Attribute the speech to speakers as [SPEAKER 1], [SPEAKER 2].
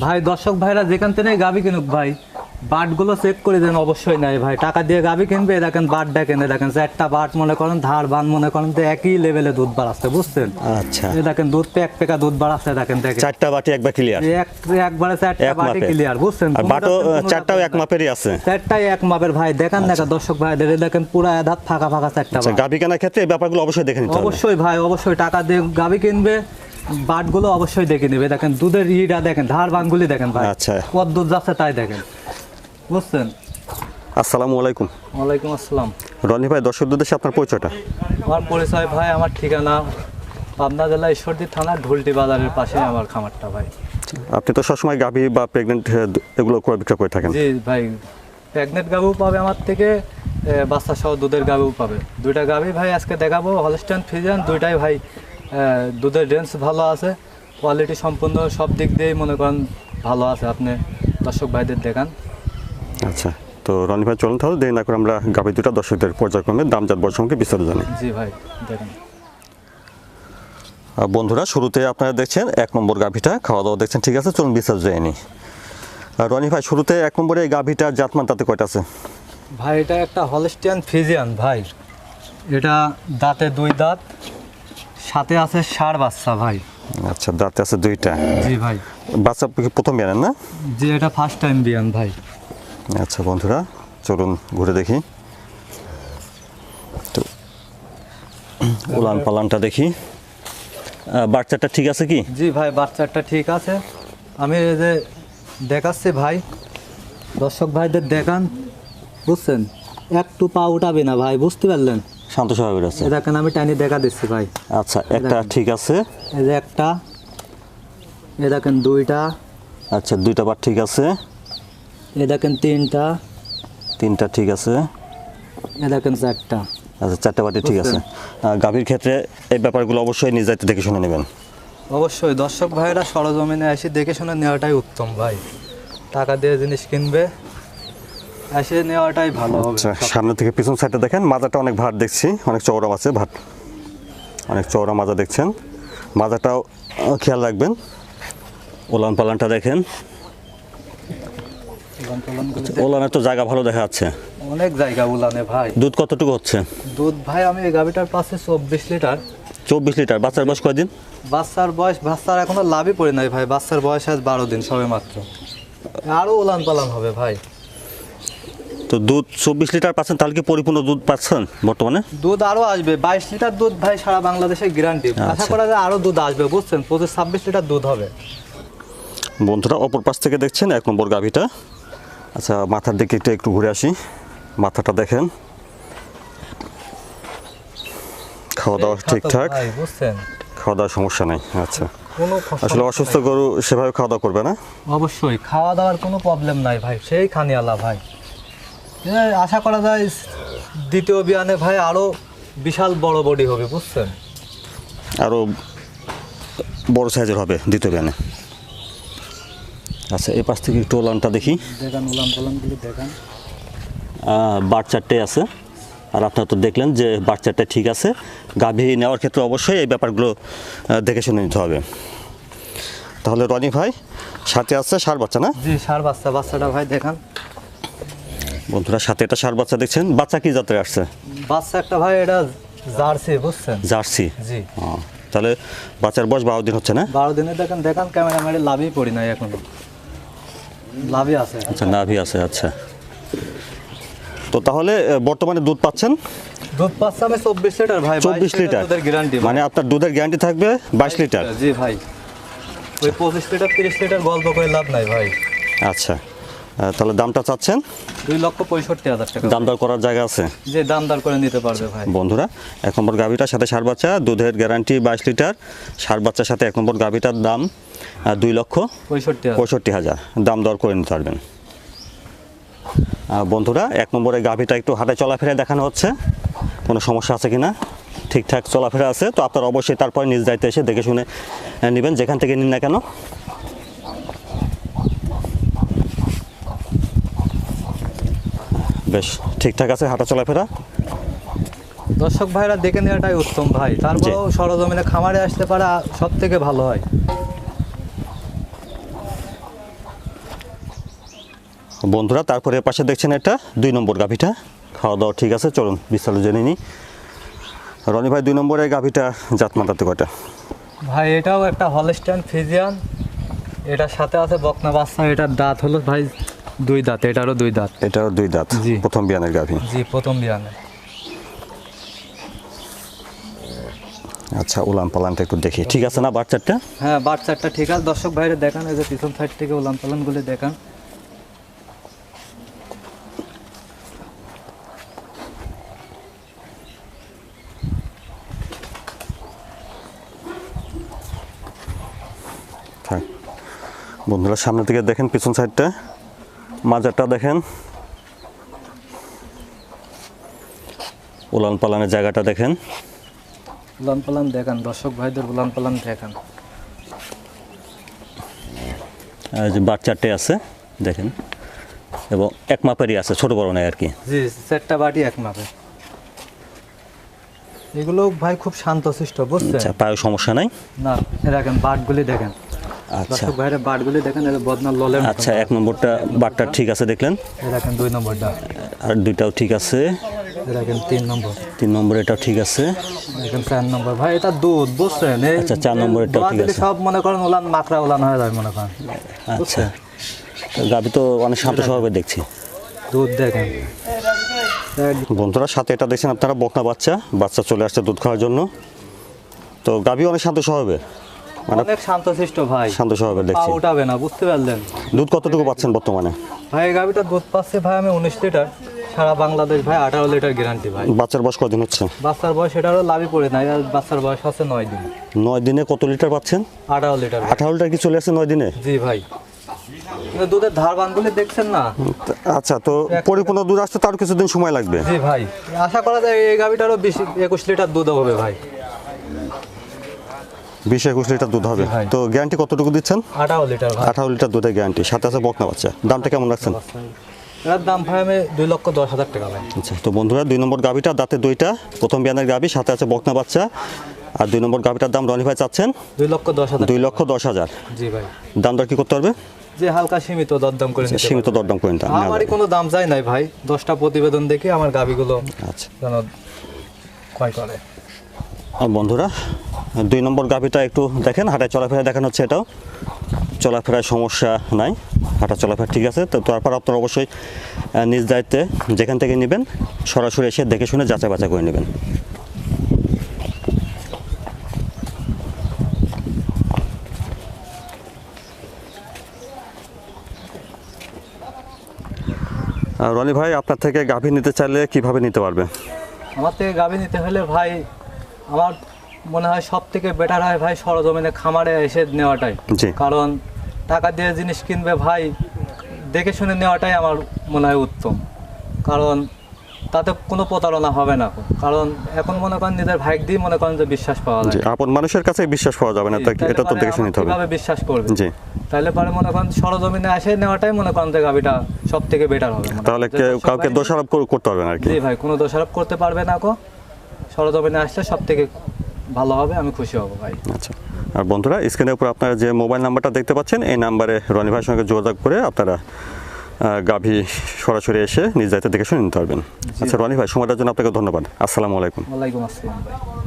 [SPEAKER 1] ভাই দর্শক ভাইরা যেখান থেকে গাবি কিনুক ভাই বাটগুলো চেক করে দেন অবশ্যই নাই ভাই। টাকা দিয়ে গাবি কিনবে দেখেন বাট দেখেন দেখেন চারটা বাট মনে করেন ধার বান মনে করেন তো একই লেভেলে দুধ বাড়াচ্ছে বুঝছেন?
[SPEAKER 2] আচ্ছা।
[SPEAKER 1] দেখেন দুধ পেক পেকা দুধ বাড়াচ্ছে দেখেন দেখেন।
[SPEAKER 2] চারটা বাটি একবার ক্লিয়ার
[SPEAKER 1] এক একবারে চারটা বাটি ক্লিয়ার বুঝছেন?
[SPEAKER 2] আর বাটো চারটাও এক মাপেরই আছে।
[SPEAKER 1] চারটাই এক মাপের ভাই দেখান দেখা দর্শক ভাইদের এ দেখেন পুরা আধাত ফাঁকা ফাঁকা চারটা
[SPEAKER 2] আচ্ছা
[SPEAKER 1] বাট।
[SPEAKER 2] কেনার ক্ষেত্রে এই ব্যাপারগুলো অবশ্যই দেখে নিতে
[SPEAKER 1] অবশ্যই ভাই অবশ্যই টাকা দিয়ে গাবি কিনবে বাটগুলো অবশ্যই দেখে নেবে। দেখেন দুধের ইটা দেখেন ধার বানগুলি দেখেন ভাই।
[SPEAKER 2] আচ্ছা।
[SPEAKER 1] কত দুধ যাচ্ছে তাই দেখেন। বুঝছেন?
[SPEAKER 2] আসসালামু আলাইকুম।
[SPEAKER 1] ওয়ালাইকুম আসসালাম।
[SPEAKER 2] রনি ভাই দর্শক উদ্দেশ্যে আপনার পরিচয়টা?
[SPEAKER 1] আমার পরিচয় ভাই আমার ঠিকানা পাবনা জেলা ঈশ্বরদী থানা ঢুলটি বাজারের পাশে আমার খামারটা ভাই।
[SPEAKER 2] আপনি তো সবসময় গাভি বা প্রেগনেন্ট এগুলো ক্রয় বিক্রয় করে থাকেন।
[SPEAKER 1] জি ভাই প্রেগনেন্ট গাভিও পাবে আমার থেকে বাচ্চা সহ দুধের গাভিও পাবে। দুইটা গাভি ভাই আজকে দেখাবো হলস্টাইন ফিজিয়ান দুইটাই ভাই দুধের রেঞ্জ ভালো আছে কোয়ালিটি সম্পূর্ণ সব দিক দিয়েই মনে করেন ভালো আছে আপনি দর্শক ভাইদের দেখান।
[SPEAKER 2] আচ্ছা তো রনি ভাই চলুন তাহলে দেরি না করে আমরা গাভি দুটা দর্শকদের পর্যায়ক্রমে দামজাত সঙ্গে বিস্তারিত জানি।
[SPEAKER 1] জি ভাই দেখেন।
[SPEAKER 2] আর বন্ধুরা শুরুতে আপনারা দেখছেন এক নম্বর গাভীটা খাওয়া দাওয়া দেখছেন ঠিক আছে চলুন বিস্তারিত জেনে আর রনি ভাই শুরুতে এক নম্বরে এই গাভিটার জাতমান তাতে কয়টা আছে?
[SPEAKER 1] ভাই এটা একটা হলস্টিয়ান ফিজিয়ান ভাই। এটা দাঁতে দুই দাঁত সাথে আছে ষাঁড় বাচ্চা ভাই।
[SPEAKER 2] আচ্ছা দাঁতে আছে দুইটা?
[SPEAKER 1] জি ভাই।
[SPEAKER 2] বাচ্চা প্রথম জানেন না?
[SPEAKER 1] জি এটা ফার্স্ট টাইম বিয়ান ভাই।
[SPEAKER 2] আচ্ছা বন্ধুরা চলুন ঘুরে দেখি। তো উলান পালানটা দেখি বাচ্চাটা ঠিক আছে কি?
[SPEAKER 1] জি ভাই বাচ্চাটা ঠিক আছে। আমি যে দেখাচ্ছি ভাই। দর্শক ভাইদের দেখান। বুঝছেন? একটু পা উঠাবে না ভাই বুঝতে পারলেন?
[SPEAKER 2] শান্ত স্বভাবের আছে
[SPEAKER 1] দেখেন আমি টানি দেখা দিচ্ছি ভাই।
[SPEAKER 2] আচ্ছা একটা ঠিক আছে।
[SPEAKER 1] এই যে একটা এ দেখেন দুইটা।
[SPEAKER 2] আচ্ছা দুইটা বার ঠিক আছে।
[SPEAKER 1] এ দেখেন তিনটা।
[SPEAKER 2] তিনটা ঠিক আছে।
[SPEAKER 1] এ দেখেন চারটা।
[SPEAKER 2] আচ্ছা চারটা বাটি ঠিক আছে। গাভীর ক্ষেত্রে এই ব্যাপারগুলো অবশ্যই নিজ দায়িত্বে দেখে শুনে নেবেন।
[SPEAKER 1] অবশ্যই দর্শক ভাইরা সরজমিনে এসে দেখে শুনে নেওয়াটাই উত্তম ভাই। টাকা দিয়ে জিনিস কিনবে এসে নেওয়াটাই ভালো হবে।
[SPEAKER 2] আচ্ছা সামনে থেকে পিছন সাইডটা দেখেন মাজাটা অনেক ভাট দেখছি অনেক চওড়া আছে ভাট। অনেক চওড়া মাজা দেখছেন। মাজাটাও খেয়াল রাখবেন। ওলান পালানটা দেখেন। ওলানের তো জায়গা ভালো দেখা যাচ্ছে।
[SPEAKER 1] অনেক জায়গা উলানে ভাই।
[SPEAKER 2] দুধ কতটুকু হচ্ছে?
[SPEAKER 1] দুধ ভাই আমি এই গাভিটার পাশে চব্বিশ লিটার।
[SPEAKER 2] চব্বিশ লিটার বাচ্চার বয়স কয়দিন?
[SPEAKER 1] বাচ্চার বয়স বাচ্চার এখনও লাভই পড়ে নাই ভাই। বাচ্চার বয়স আজ বারো দিন সবে মাত্র। আরও উলান পালান হবে ভাই।
[SPEAKER 2] তো দুধ চব্বিশ লিটার পাচ্ছেন তাহলে কি পরিপূর্ণ দুধ পাচ্ছেন বর্তমানে?
[SPEAKER 1] দুধ আরও আসবে বাইশ লিটার দুধ ভাই সারা বাংলাদেশে গ্যারান্টি আশা
[SPEAKER 2] আচ্ছা।
[SPEAKER 1] করা যায় আরও দুধ আসবে বুঝছেন? পঁচিশ ছাব্বিশ লিটার দুধ হবে।
[SPEAKER 2] বন্ধুরা অপর পাশ থেকে দেখছেন এক নম্বর গাভিটা। আচ্ছা মাথার দিকে একটু একটু ঘুরে আসি। মাথাটা দেখেন। খাওয়া দাওয়া ঠিকঠাক?
[SPEAKER 1] বুঝছেন?
[SPEAKER 2] খাওয়া দাওয়ার সমস্যা নেই আচ্ছা। আসলে অসুস্থ গরু সেভাবে খাওয়া দাওয়া করবে না?
[SPEAKER 1] অবশ্যই খাওয়া দাওয়ার কোনো প্রবলেম নাই ভাই সেই খানিয়ালা ভাই। আশা করা যায় দ্বিতীয় বিয়ানে ভাই আরও বিশাল বড় বডি হবে বুঝছেন?
[SPEAKER 2] আরও বড় সাইজের হবে দ্বিতীয় বিয়ানে আচ্ছা এই পাশ থেকে একটু ওলানটা দেখি।
[SPEAKER 1] দেখান দেখান।
[SPEAKER 2] বার চারটে আছে। আর আপনারা তো দেখলেন যে বার চারটে ঠিক আছে। গাভী নেওয়ার ক্ষেত্রে অবশ্যই এই ব্যাপারগুলো দেখে শুনে নিতে হবে। তাহলে রনি ভাই সাথে আছে সার বাচ্চা না?
[SPEAKER 1] জি সার বাচ্চা বাচ্চাটা ভাই দেখান।
[SPEAKER 2] বন্ধুরা সাথে একটা সার বাচ্চা দেখছেন। বাচ্চা কি জাতের আসছে?
[SPEAKER 1] বাচ্চা একটা ভাই এটা জার্সি বুঝছেন?
[SPEAKER 2] জার্সি?
[SPEAKER 1] জি।
[SPEAKER 2] তাহলে বাচ্চার বয়স বারো দিন হচ্ছে না?
[SPEAKER 1] বারো দিনে দেখেন দেখান ক্যামেরা মেরে লাভই পড়ি নাই এখনও। লাভই আছে
[SPEAKER 2] আচ্ছা লাভই আছে আচ্ছা। তো তাহলে বর্তমানে দুধ পাচ্ছেন?
[SPEAKER 1] দুধ পাচ্ছে আমি চব্বিশ লিটার ভাই
[SPEAKER 2] চব্বিশ লিটার
[SPEAKER 1] গ্যারান্টি
[SPEAKER 2] মানে আপনার দুধের গ্যারান্টি থাকবে বাইশ লিটার
[SPEAKER 1] জি ভাই। ওই পঁচিশ লিটার তিরিশ লিটার গল্প করে লাভ নাই ভাই।
[SPEAKER 2] আচ্ছা। তাহলে দামটা চাচ্ছেন?
[SPEAKER 1] দুই লক্ষ পঁয়ষট্টি হাজার টাকা।
[SPEAKER 2] দাম দর করার জায়গা আছে?
[SPEAKER 1] যে দাম দর করে নিতে পারবে ভাই।
[SPEAKER 2] বন্ধুরা এক নম্বর গাভিটার সাথে সার বাচ্চা দুধের গ্যারান্টি বাইশ লিটার। সার বাচ্চার সাথে এক নম্বর গাভিটার দাম দুই লক্ষ
[SPEAKER 1] পঁয়ষট্টি
[SPEAKER 2] পঁয়ষট্টি হাজার। দাম দর করে নিতে পারবেন। বন্ধুরা এক নম্বরে গাভিটা একটু হাটে চলাফেরা দেখানো হচ্ছে। কোনো সমস্যা আছে কি না ঠিকঠাক চলাফেরা আছে। তো আপনারা অবশ্যই তারপরে নিজ দায়িত্বে এসে দেখে শুনে নেবেন যেখান থেকে নিন না কেন। বেশ ঠিকঠাক আছে হাঁটা চলাফেরা?
[SPEAKER 1] দর্শক ভাইরা দেখে নেওয়াটাই উত্তম ভাই। তারপরেও সরজমিনে খামারে আসতে পারে সব থেকে ভালো হয়।
[SPEAKER 2] বন্ধুরা তারপরে পাশে দেখছেন এটা দুই নম্বর গাভিটা। খাওয়া দাওয়া ঠিক আছে চলুন বিস্তারিত জেনে নিই। রনি ভাই দুই নম্বরে গাভিটা জাত মাতাতে কয়টা?
[SPEAKER 1] ভাই এটাও একটা হলস্টাইন ফিজিয়ান এটার সাথে আছে বকনা বাচ্চা এটার দাঁত হলো ভাই দুই দাঁত এটারও দুই দাঁত।
[SPEAKER 2] এটাও দুই দাঁত
[SPEAKER 1] জি।
[SPEAKER 2] প্রথম বিয়ানের গাভি।
[SPEAKER 1] জি প্রথম বিয়ানে।
[SPEAKER 2] আচ্ছা উলান পালানটা একটু দেখি। ঠিক আছে না বাচ্চাটা
[SPEAKER 1] হ্যাঁ বাচ্চাটা ঠিক আছে। দর্শক ভাইরে দেখান এই যে পিছন সাইড থেকে উলান পালানগুলি দেখান।
[SPEAKER 2] বন্ধুরা সামনে থেকে দেখেন পিছন সাইডটা। মাজারটা দেখেন। উলান পালানের জায়গাটা দেখেন।
[SPEAKER 1] উলান পালান দেখান দর্শক ভাইদের উলান পালান দেখান
[SPEAKER 2] যে বাচ্চাটে আছে দেখেন। এবং এক মাপেরই আছে ছোট বড় নাই আর কি।
[SPEAKER 1] জি সেটটা বাটি এক মাপে এগুলো ভাই খুব শান্তশিষ্ট বুঝছেন?
[SPEAKER 2] আচ্ছা পায়ে সমস্যা নাই।
[SPEAKER 1] না দেখেন বাটগুলি দেখেন।
[SPEAKER 2] আচ্ছা।
[SPEAKER 1] বাটগুলি দেখেন ললের
[SPEAKER 2] আচ্ছা এক নম্বরটা বাটটা ঠিক আছে দেখলেন?
[SPEAKER 1] দেখেন দুই নম্বরটা।
[SPEAKER 2] আর দুইটাও ঠিক আছে।
[SPEAKER 1] দেখেন তিন নম্বর।
[SPEAKER 2] তিন নম্বর ঠিক আছে।
[SPEAKER 1] দেখেন চার নম্বর। ভাই এটা দুধ বুঝছেন?
[SPEAKER 2] আচ্ছা, চার
[SPEAKER 1] দোয়া
[SPEAKER 2] ঠিক আছে।
[SPEAKER 1] সব মনে করেন মাকড়া হয়ে মনে করেন।
[SPEAKER 2] আচ্ছা। গাবি তো অনেক শান্ত স্বভাবে দেখছি।
[SPEAKER 1] দুধ দেখেন।
[SPEAKER 2] বন্ধুরা সাথে এটা দেখছেন আপনারা বকনা বাচ্চা। বাচ্চা চলে আসছে দুধ খাওয়ার জন্য। তো গাবি অনেক শান্ত স্বভাবে মানে
[SPEAKER 1] অনেক শান্তশিষ্ট ভাই।
[SPEAKER 2] শান্ত
[SPEAKER 1] পা
[SPEAKER 2] দেখছি
[SPEAKER 1] উঠাবে না বুঝতে পারলেন?
[SPEAKER 2] দুধ কতটুকু পাচ্ছেন বর্তমানে?
[SPEAKER 1] ভাই এই গাভিটা দুধ পাচ্ছে ভাই আমি উনিশ লিটার। সারা বাংলাদেশ ভাই আঠারো লিটার গ্যারান্টি ভাই।
[SPEAKER 2] বাচ্চার বয়স কদিন হচ্ছে?
[SPEAKER 1] বাচ্চার বয়স এটারও লাভই পড়ে নাই আর বাচ্চার বয়স আছে নয় দিন।
[SPEAKER 2] নয় দিনে কত লিটার পাচ্ছেন?
[SPEAKER 1] আঠারো লিটার।
[SPEAKER 2] আঠারো লিটার কি চলে আসছে নয় দিনে?
[SPEAKER 1] জি ভাই। দুধের ধার বানগুলি দেখছেন না?
[SPEAKER 2] আচ্ছা তো পরিপূর্ণ দুধ আসতে তার কিছুদিন সময় লাগবে।
[SPEAKER 1] জি ভাই। আশা করা যায় এই গাভিটারও বেশি একুশ লিটার দুধ হবে ভাই।
[SPEAKER 2] বিশ একুশ লিটার দুধ হবে। তো গ্যারান্টি কতটুকু দিচ্ছেন?
[SPEAKER 1] আঠারো লিটার
[SPEAKER 2] আঠারো লিটার দুধের গ্যারান্টি সাথে আছে বকনা বাচ্চা। দামটা কেমন রাখছেন?
[SPEAKER 1] এটার দাম ভাই আমি দুই লক্ষ দশ হাজার টাকা ভাই।
[SPEAKER 2] আচ্ছা তো বন্ধুরা দুই নম্বর গাভিটা দাঁতে দুইটা প্রথম বিয়ানের গাভি সাথে আছে বকনা বাচ্চা। আর দুই নম্বর গাভিটার দাম রনি ভাই চাচ্ছেন?
[SPEAKER 1] দুই লক্ষ দশ হাজার।
[SPEAKER 2] দুই লক্ষ দশ হাজার।
[SPEAKER 1] জি ভাই।
[SPEAKER 2] দাম দর কি করতে পারবে?
[SPEAKER 1] যে হালকা সীমিত দরদাম করে
[SPEAKER 2] সীমিত। দরদাম করে নিতে হবে।
[SPEAKER 1] আমারই কোনো দাম যায় নাই ভাই। দশটা প্রতিবেদন দেখে আমার গাভিগুলো
[SPEAKER 2] আচ্ছা।
[SPEAKER 1] ক্ষয় করে।
[SPEAKER 2] বন্ধুরা, দুই নম্বর গাভিটা একটু দেখেন, হাঁটায় চলাফেরা দেখানো হচ্ছে এটাও। চলাফেরায় সমস্যা নাই হাঁটা চলাফেরা ঠিক আছে। তো তারপর আপনারা অবশ্যই নিজ দায়িত্বে যেখান থেকে নেবেন, সরাসরি এসে দেখে শুনে যাচাই বাছাই করে নেবেন। রনি ভাই, আপনার থেকে গাভী নিতে চাইলে কীভাবে নিতে পারবে?
[SPEAKER 1] আমার থেকে গাভি নিতে হলে ভাই আমার মনে হয় সব থেকে বেটার হয় ভাই সরজমিনে খামারে এসে নেওয়াটাই। কারণ টাকা দিয়ে জিনিস কিনবে ভাই দেখে শুনে নেওয়াটাই আমার মনে হয় উত্তম। কারণ তাতে কোনো প্রতারণা হবে না। কারণ এখন মনে করেন নিজের ভাইক দিয়ে মনে করেন যে বিশ্বাস পাওয়া যায়।
[SPEAKER 2] আপন মানুষের কাছে বিশ্বাস পাওয়া যাবে না এটা তো দেখে শুনে হবে।
[SPEAKER 1] কীভাবে বিশ্বাস করবে?
[SPEAKER 2] জি।
[SPEAKER 1] তাহলে পরে মনে করেন সরজমিনে এসে নেওয়াটাই মনে করেন যে গাভিটা সব থেকে বেটার হবে
[SPEAKER 2] তাহলে কাউকে দোষারোপ করতে পারবে না আর কি।
[SPEAKER 1] জি ভাই কোনো দোষারোপ করতে পারবে না কো। সরজমিনে আসলে সব থেকে ভালো হবে আমি খুশি হব ভাই।
[SPEAKER 2] আচ্ছা। আর বন্ধুরা স্ক্রিনের উপর আপনারা যে মোবাইল নাম্বারটা দেখতে পাচ্ছেন এই নাম্বারে রনি ভাইয়ের সঙ্গে যোগাযোগ করে আপনারা গাভী সরাসরি এসে নিজ দায়িত্ব দেখে শুনে নিতে পারবেন। আচ্ছা রনি ভাই সময়টার জন্য আপনাকে ধন্যবাদ। আসসালামু আলাইকুম।
[SPEAKER 1] ওয়ালাইকুম আসসালাম ভাই।